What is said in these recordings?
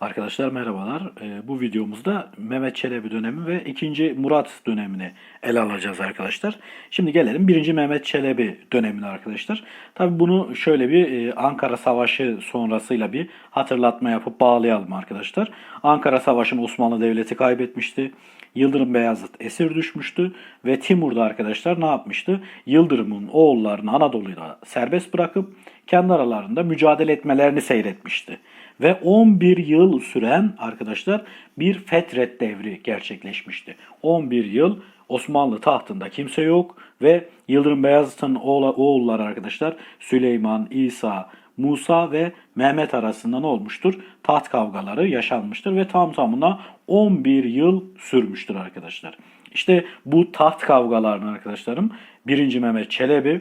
Arkadaşlar merhabalar. Ee, bu videomuzda Mehmet Çelebi dönemi ve 2. Murat dönemini ele alacağız arkadaşlar. Şimdi gelelim 1. Mehmet Çelebi dönemine arkadaşlar. Tabi bunu şöyle bir e, Ankara Savaşı sonrasıyla bir hatırlatma yapıp bağlayalım arkadaşlar. Ankara Savaşı'nı Osmanlı Devleti kaybetmişti. Yıldırım Beyazıt esir düşmüştü ve Timur da arkadaşlar ne yapmıştı? Yıldırım'ın oğullarını Anadolu'da serbest bırakıp kendi aralarında mücadele etmelerini seyretmişti. Ve 11 yıl süren arkadaşlar bir fetret devri gerçekleşmişti. 11 yıl Osmanlı tahtında kimse yok ve Yıldırım Beyazıt'ın oğulları arkadaşlar Süleyman, İsa, Musa ve Mehmet arasında ne olmuştur? Taht kavgaları yaşanmıştır ve tam tamına 11 yıl sürmüştür arkadaşlar. İşte bu taht kavgalarını arkadaşlarım 1. Mehmet Çelebi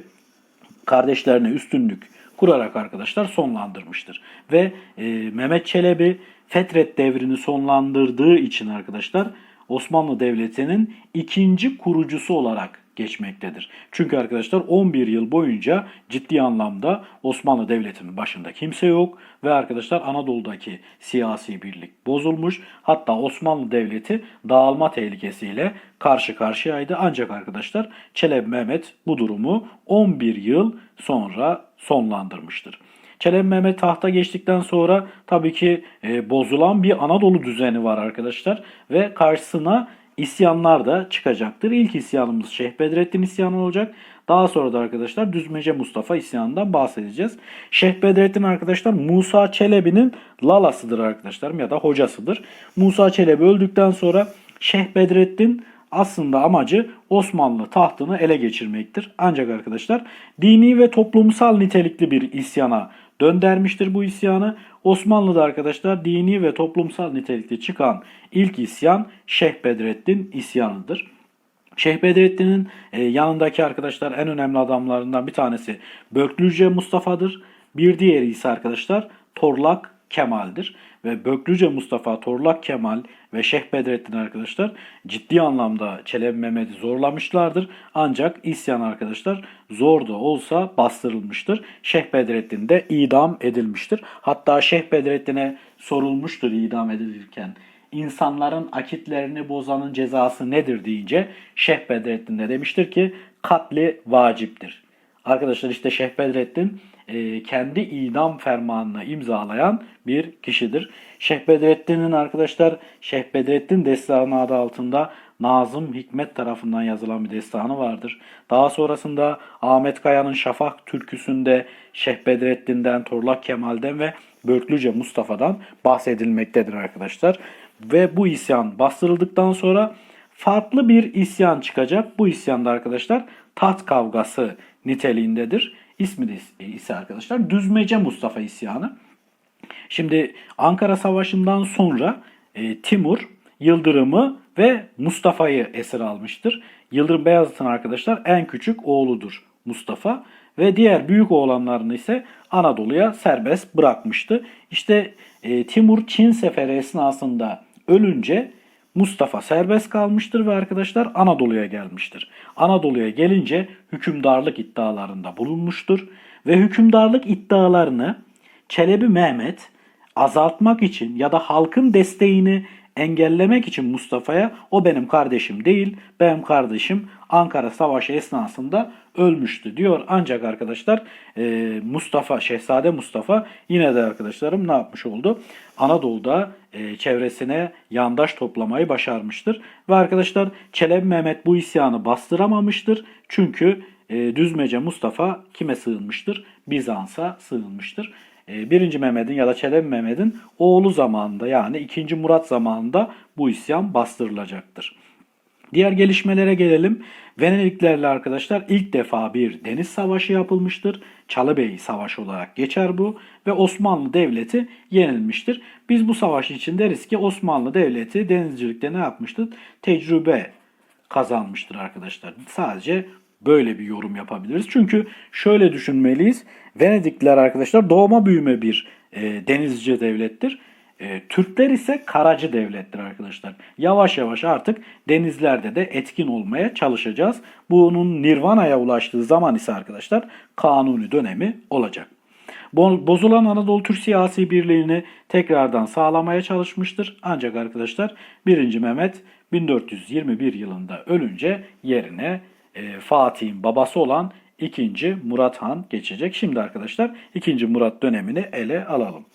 kardeşlerine üstünlük kurarak arkadaşlar sonlandırmıştır. Ve e, Mehmet Çelebi Fetret devrini sonlandırdığı için arkadaşlar Osmanlı Devleti'nin ikinci kurucusu olarak geçmektedir. Çünkü arkadaşlar 11 yıl boyunca ciddi anlamda Osmanlı Devleti'nin başında kimse yok ve arkadaşlar Anadolu'daki siyasi birlik bozulmuş. Hatta Osmanlı Devleti dağılma tehlikesiyle karşı karşıyaydı. Ancak arkadaşlar Çelebi Mehmet bu durumu 11 yıl sonra sonlandırmıştır. Çelebi Mehmet tahta geçtikten sonra tabii ki e, bozulan bir Anadolu düzeni var arkadaşlar ve karşısına isyanlar da çıkacaktır. İlk isyanımız Şeyh Bedrettin isyanı olacak. Daha sonra da arkadaşlar Düzmece Mustafa isyanından bahsedeceğiz. Şeyh Bedrettin arkadaşlar Musa Çelebi'nin lalasıdır arkadaşlarım ya da hocasıdır. Musa Çelebi öldükten sonra Şeyh Bedrettin aslında amacı Osmanlı tahtını ele geçirmektir. Ancak arkadaşlar dini ve toplumsal nitelikli bir isyana döndermiştir bu isyanı. Osmanlı'da arkadaşlar dini ve toplumsal nitelikli çıkan ilk isyan Şeyh Bedrettin isyanıdır. Şeyh Bedrettin'in e, yanındaki arkadaşlar en önemli adamlarından bir tanesi Böklüce Mustafa'dır. Bir diğeri ise arkadaşlar Torlak Kemal'dir. Ve Böklüce Mustafa, Torlak Kemal ve Şeyh Bedrettin arkadaşlar ciddi anlamda Çelebi Mehmet'i zorlamışlardır. Ancak isyan arkadaşlar zor da olsa bastırılmıştır. Şeyh Bedrettin de idam edilmiştir. Hatta Şeyh Bedrettin'e sorulmuştur idam edilirken insanların akitlerini bozanın cezası nedir deyince Şeyh Bedrettin de demiştir ki katli vaciptir. Arkadaşlar işte Şeyh Bedrettin e, kendi idam fermanını imzalayan bir kişidir. Şeyh Bedrettin'in arkadaşlar Şeyh Bedrettin Destanı adı altında Nazım Hikmet tarafından yazılan bir destanı vardır. Daha sonrasında Ahmet Kaya'nın Şafak türküsünde Şeyh Bedrettin'den, Torlak Kemal'den ve Börklüce Mustafa'dan bahsedilmektedir arkadaşlar. Ve bu isyan bastırıldıktan sonra farklı bir isyan çıkacak. Bu isyanda arkadaşlar taht kavgası niteliğindedir. İsmi de ise arkadaşlar Düzmece Mustafa isyanı. Şimdi Ankara Savaşı'ndan sonra e, Timur Yıldırım'ı ve Mustafa'yı esir almıştır. Yıldırım Beyazıt'ın arkadaşlar en küçük oğludur Mustafa ve diğer büyük oğlanlarını ise Anadolu'ya serbest bırakmıştı. İşte e, Timur Çin seferi esnasında ölünce Mustafa serbest kalmıştır ve arkadaşlar Anadolu'ya gelmiştir. Anadolu'ya gelince hükümdarlık iddialarında bulunmuştur ve hükümdarlık iddialarını Çelebi Mehmet azaltmak için ya da halkın desteğini engellemek için Mustafa'ya o benim kardeşim değil, benim kardeşim Ankara Savaşı esnasında ölmüştü diyor. Ancak arkadaşlar e, Mustafa, Şehzade Mustafa yine de arkadaşlarım ne yapmış oldu? Anadolu'da e, çevresine yandaş toplamayı başarmıştır. Ve arkadaşlar Çelebi Mehmet bu isyanı bastıramamıştır. Çünkü e, Düzmece Mustafa kime sığınmıştır? Bizans'a sığınmıştır. E, 1. Mehmet'in ya da Çelebi Mehmet'in oğlu zamanında yani 2. Murat zamanında bu isyan bastırılacaktır. Diğer gelişmelere gelelim. Venediklerle arkadaşlar ilk defa bir deniz savaşı yapılmıştır. Çalıbey Savaşı olarak geçer bu ve Osmanlı Devleti yenilmiştir. Biz bu savaş için deriz ki Osmanlı Devleti denizcilikte ne yapmıştır? Tecrübe kazanmıştır arkadaşlar. Sadece böyle bir yorum yapabiliriz. Çünkü şöyle düşünmeliyiz. Venedikliler arkadaşlar doğma büyüme bir e, denizci devlettir. E, Türkler ise karacı devlettir arkadaşlar. Yavaş yavaş artık denizlerde de etkin olmaya çalışacağız. Bunun Nirvana'ya ulaştığı zaman ise arkadaşlar kanuni dönemi olacak. Bo- Bozulan Anadolu Türk siyasi birliğini tekrardan sağlamaya çalışmıştır. Ancak arkadaşlar 1. Mehmet 1421 yılında ölünce yerine e, Fatih'in babası olan 2. Murat Han geçecek. Şimdi arkadaşlar 2. Murat dönemini ele alalım.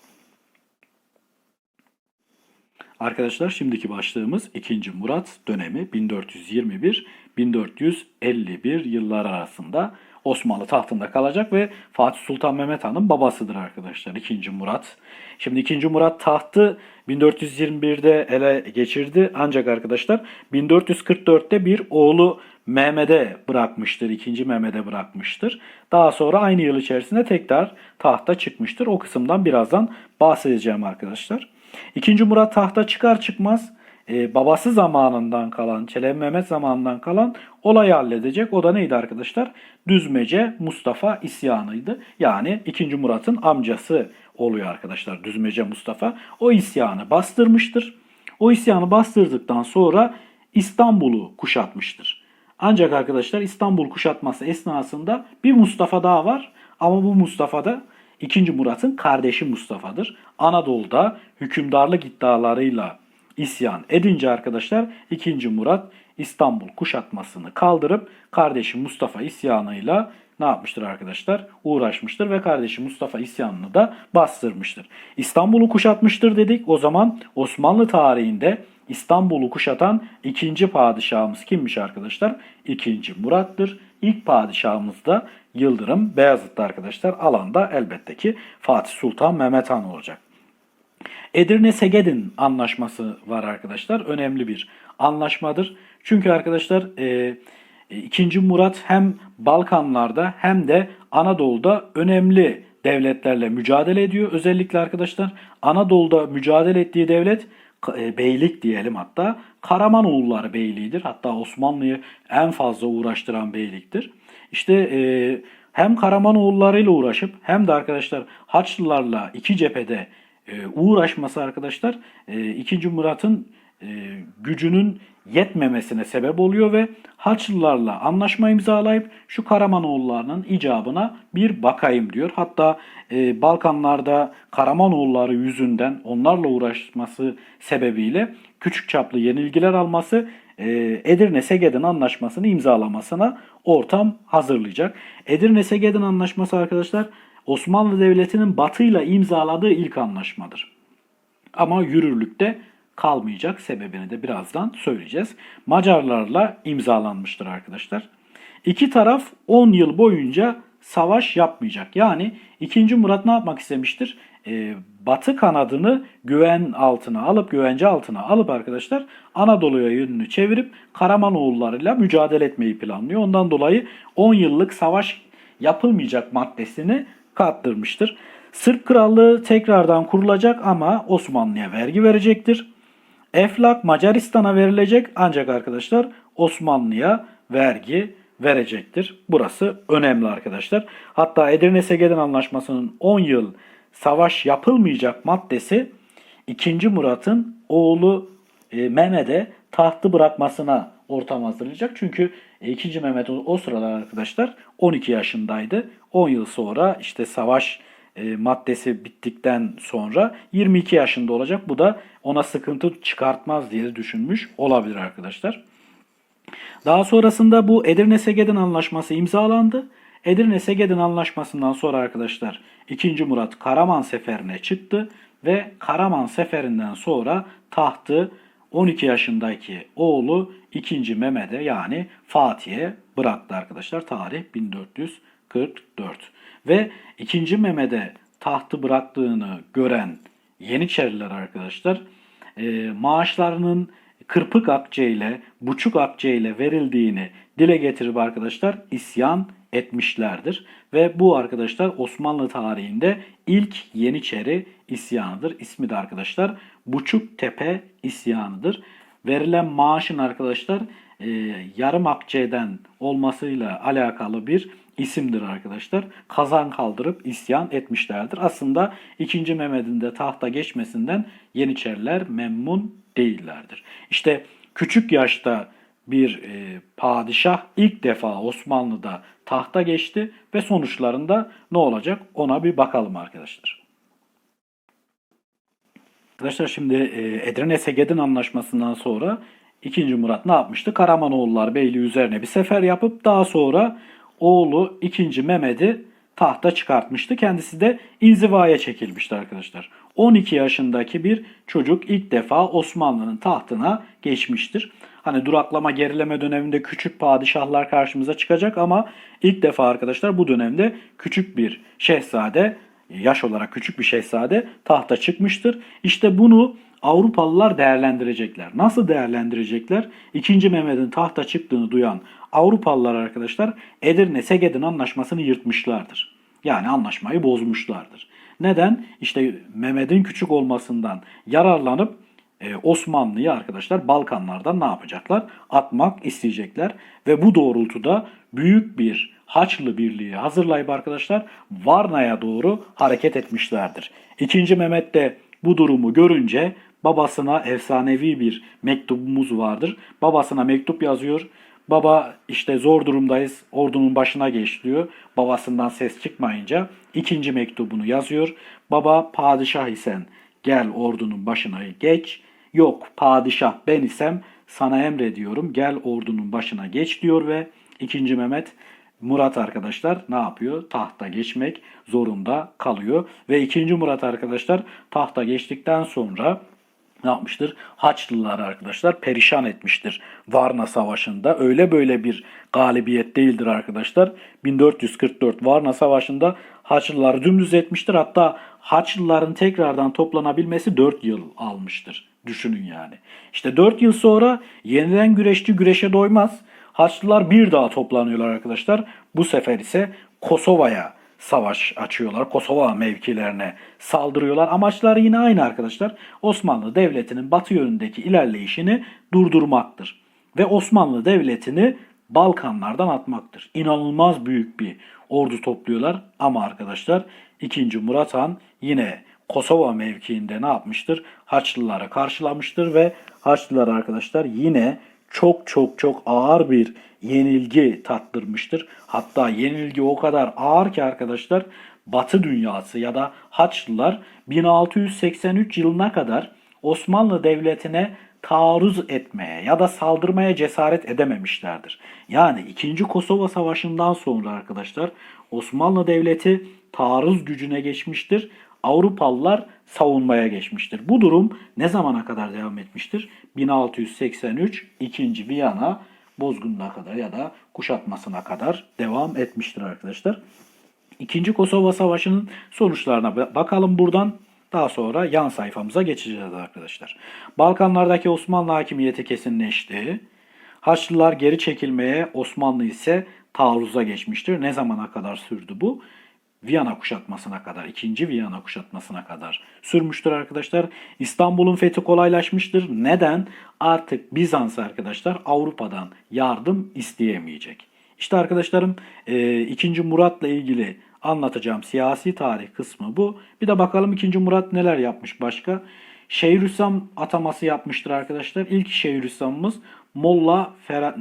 Arkadaşlar şimdiki başlığımız 2. Murat dönemi 1421-1451 yıllar arasında Osmanlı tahtında kalacak ve Fatih Sultan Mehmet Han'ın babasıdır arkadaşlar 2. Murat. Şimdi 2. Murat tahtı 1421'de ele geçirdi ancak arkadaşlar 1444'te bir oğlu Mehmet'e bırakmıştır. 2. Mehmet'e bırakmıştır. Daha sonra aynı yıl içerisinde tekrar tahta çıkmıştır. O kısımdan birazdan bahsedeceğim arkadaşlar. İkinci Murat tahta çıkar çıkmaz e, babası zamanından kalan, Çelebi Mehmet zamanından kalan olayı halledecek. O da neydi arkadaşlar? Düzmece Mustafa isyanıydı. Yani 2. Murat'ın amcası oluyor arkadaşlar Düzmece Mustafa. O isyanı bastırmıştır. O isyanı bastırdıktan sonra İstanbul'u kuşatmıştır. Ancak arkadaşlar İstanbul kuşatması esnasında bir Mustafa daha var. Ama bu Mustafa da 2. Murat'ın kardeşi Mustafa'dır. Anadolu'da hükümdarlık iddialarıyla isyan edince arkadaşlar 2. Murat İstanbul kuşatmasını kaldırıp kardeşi Mustafa isyanıyla ne yapmıştır arkadaşlar? Uğraşmıştır ve kardeşi Mustafa isyanını da bastırmıştır. İstanbul'u kuşatmıştır dedik. O zaman Osmanlı tarihinde İstanbul'u kuşatan ikinci padişahımız kimmiş arkadaşlar? İkinci Murat'tır. İlk padişahımız da Yıldırım Beyazıt'ta arkadaşlar. Alanda elbette ki Fatih Sultan Mehmet Han olacak. Edirne-Segedin anlaşması var arkadaşlar. Önemli bir anlaşmadır. Çünkü arkadaşlar e, e, 2. Murat hem Balkanlarda hem de Anadolu'da önemli devletlerle mücadele ediyor. Özellikle arkadaşlar Anadolu'da mücadele ettiği devlet beylik diyelim hatta Karamanoğulları beyliğidir. Hatta Osmanlı'yı en fazla uğraştıran beyliktir. İşte e, hem Karamanoğullarıyla uğraşıp hem de arkadaşlar Haçlılarla iki cephede e, uğraşması arkadaşlar e, 2. Murat'ın e, gücünün yetmemesine sebep oluyor ve Haçlılarla anlaşma imzalayıp şu Karamanoğullarının icabına bir bakayım diyor. Hatta e, Balkanlarda Karamanoğulları yüzünden onlarla uğraşması sebebiyle küçük çaplı yenilgiler alması e, Edirne-Segedin anlaşmasını imzalamasına ortam hazırlayacak. Edirne-Segedin anlaşması arkadaşlar Osmanlı Devleti'nin batıyla imzaladığı ilk anlaşmadır. Ama yürürlükte kalmayacak sebebini de birazdan söyleyeceğiz. Macarlarla imzalanmıştır arkadaşlar. İki taraf 10 yıl boyunca savaş yapmayacak. Yani 2. Murat ne yapmak istemiştir? Ee, batı kanadını güven altına alıp, güvence altına alıp arkadaşlar Anadolu'ya yönünü çevirip Karamanoğullarıyla mücadele etmeyi planlıyor. Ondan dolayı 10 yıllık savaş yapılmayacak maddesini kattırmıştır. Sırp Krallığı tekrardan kurulacak ama Osmanlı'ya vergi verecektir. Eflak Macaristan'a verilecek ancak arkadaşlar Osmanlı'ya vergi verecektir. Burası önemli arkadaşlar. Hatta Edirne-Segedin Anlaşması'nın 10 yıl savaş yapılmayacak maddesi 2. Murat'ın oğlu e, Mehmet'e tahtı bırakmasına ortam hazırlayacak. Çünkü 2. Mehmet o sıralar arkadaşlar 12 yaşındaydı. 10 yıl sonra işte savaş e, maddesi bittikten sonra 22 yaşında olacak. Bu da ona sıkıntı çıkartmaz diye düşünmüş olabilir arkadaşlar. Daha sonrasında bu Edirne-Segedin Anlaşması imzalandı. Edirne-Segedin Anlaşması'ndan sonra arkadaşlar 2. Murat Karaman Seferi'ne çıktı ve Karaman Seferi'nden sonra tahtı 12 yaşındaki oğlu 2. Mehmet'e yani Fatih'e bıraktı arkadaşlar. Tarih 1444. Ve 2. Mehmet'e tahtı bıraktığını gören Yeniçeriler arkadaşlar e, maaşlarının kırpık akçe ile buçuk akçe ile verildiğini dile getirip arkadaşlar isyan etmişlerdir. Ve bu arkadaşlar Osmanlı tarihinde ilk Yeniçeri isyanıdır. İsmi de arkadaşlar Buçuk Tepe isyanıdır. Verilen maaşın arkadaşlar e, yarım akçeden olmasıyla alakalı bir isimdir arkadaşlar. Kazan kaldırıp isyan etmişlerdir. Aslında 2. Mehmet'in de tahta geçmesinden Yeniçeriler memnun değillerdir. İşte küçük yaşta bir e, padişah ilk defa Osmanlı'da tahta geçti ve sonuçlarında ne olacak ona bir bakalım arkadaşlar. Arkadaşlar şimdi e, Edirne Segedin Anlaşması'ndan sonra 2. Murat ne yapmıştı? Karamanoğullar Beyliği üzerine bir sefer yapıp daha sonra oğlu 2. Mehmet'i tahta çıkartmıştı. Kendisi de inzivaya çekilmişti arkadaşlar. 12 yaşındaki bir çocuk ilk defa Osmanlı'nın tahtına geçmiştir. Hani duraklama gerileme döneminde küçük padişahlar karşımıza çıkacak ama ilk defa arkadaşlar bu dönemde küçük bir şehzade yaş olarak küçük bir şehzade tahta çıkmıştır. İşte bunu Avrupalılar değerlendirecekler. Nasıl değerlendirecekler? İkinci Mehmet'in tahta çıktığını duyan Avrupalılar arkadaşlar Edirne Segedin anlaşmasını yırtmışlardır. Yani anlaşmayı bozmuşlardır. Neden? İşte Mehmet'in küçük olmasından yararlanıp e, Osmanlı'yı arkadaşlar Balkanlardan ne yapacaklar? Atmak isteyecekler ve bu doğrultuda büyük bir Haçlı Birliği hazırlayıp arkadaşlar Varna'ya doğru hareket etmişlerdir. İkinci Mehmet de bu durumu görünce babasına efsanevi bir mektubumuz vardır. Babasına mektup yazıyor. Baba işte zor durumdayız ordunun başına geç diyor. Babasından ses çıkmayınca ikinci mektubunu yazıyor. Baba padişah isen gel ordunun başına geç. Yok padişah ben isem sana emrediyorum gel ordunun başına geç diyor ve 2. Mehmet Murat arkadaşlar ne yapıyor? Tahta geçmek zorunda kalıyor. Ve 2. Murat arkadaşlar tahta geçtikten sonra ne yapmıştır? Haçlılar arkadaşlar perişan etmiştir Varna Savaşı'nda. Öyle böyle bir galibiyet değildir arkadaşlar. 1444 Varna Savaşı'nda Haçlılar dümdüz etmiştir. Hatta Haçlıların tekrardan toplanabilmesi 4 yıl almıştır. Düşünün yani. İşte 4 yıl sonra yenilen güreşçi güreşe doymaz. Haçlılar bir daha toplanıyorlar arkadaşlar. Bu sefer ise Kosova'ya savaş açıyorlar. Kosova mevkilerine saldırıyorlar. Amaçları yine aynı arkadaşlar. Osmanlı Devleti'nin batı yönündeki ilerleyişini durdurmaktır. Ve Osmanlı Devleti'ni Balkanlardan atmaktır. İnanılmaz büyük bir ordu topluyorlar ama arkadaşlar 2. Murat Han yine Kosova mevkiinde ne yapmıştır? Haçlılara karşılamıştır ve Haçlılar arkadaşlar yine çok çok çok ağır bir yenilgi tattırmıştır. Hatta yenilgi o kadar ağır ki arkadaşlar Batı dünyası ya da Haçlılar 1683 yılına kadar Osmanlı Devleti'ne taarruz etmeye ya da saldırmaya cesaret edememişlerdir. Yani 2. Kosova Savaşı'ndan sonra arkadaşlar Osmanlı Devleti taarruz gücüne geçmiştir. Avrupalılar savunmaya geçmiştir. Bu durum ne zamana kadar devam etmiştir? 1683 2. Viyana bozgununa kadar ya da kuşatmasına kadar devam etmiştir arkadaşlar. İkinci Kosova Savaşı'nın sonuçlarına bakalım buradan. Daha sonra yan sayfamıza geçeceğiz arkadaşlar. Balkanlardaki Osmanlı hakimiyeti kesinleşti. Haçlılar geri çekilmeye, Osmanlı ise taarruza geçmiştir. Ne zamana kadar sürdü bu? Viyana kuşatmasına kadar, ikinci Viyana kuşatmasına kadar sürmüştür arkadaşlar. İstanbul'un fethi kolaylaşmıştır. Neden? Artık Bizans arkadaşlar Avrupa'dan yardım isteyemeyecek. İşte arkadaşlarım 2. Murat'la ilgili anlatacağım siyasi tarih kısmı bu. Bir de bakalım 2. Murat neler yapmış başka. Şeyhülislam ataması yapmıştır arkadaşlar. İlk Şeyhülislam'ımız Molla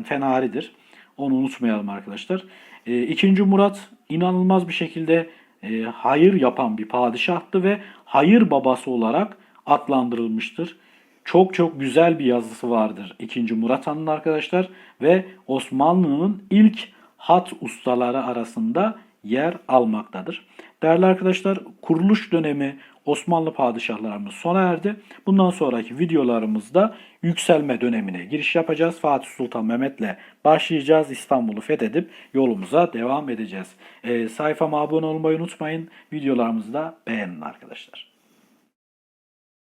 Fenari'dir. Onu unutmayalım arkadaşlar. E, İkinci Murat inanılmaz bir şekilde e, hayır yapan bir padişahtı ve hayır babası olarak adlandırılmıştır. Çok çok güzel bir yazısı vardır 2. Murat Han'ın arkadaşlar ve Osmanlı'nın ilk hat ustaları arasında yer almaktadır. Değerli arkadaşlar kuruluş dönemi Osmanlı padişahlarımız sona erdi. Bundan sonraki videolarımızda yükselme dönemine giriş yapacağız. Fatih Sultan Mehmet'le başlayacağız. İstanbul'u fethedip yolumuza devam edeceğiz. E, sayfama abone olmayı unutmayın. Videolarımızı da beğenin arkadaşlar.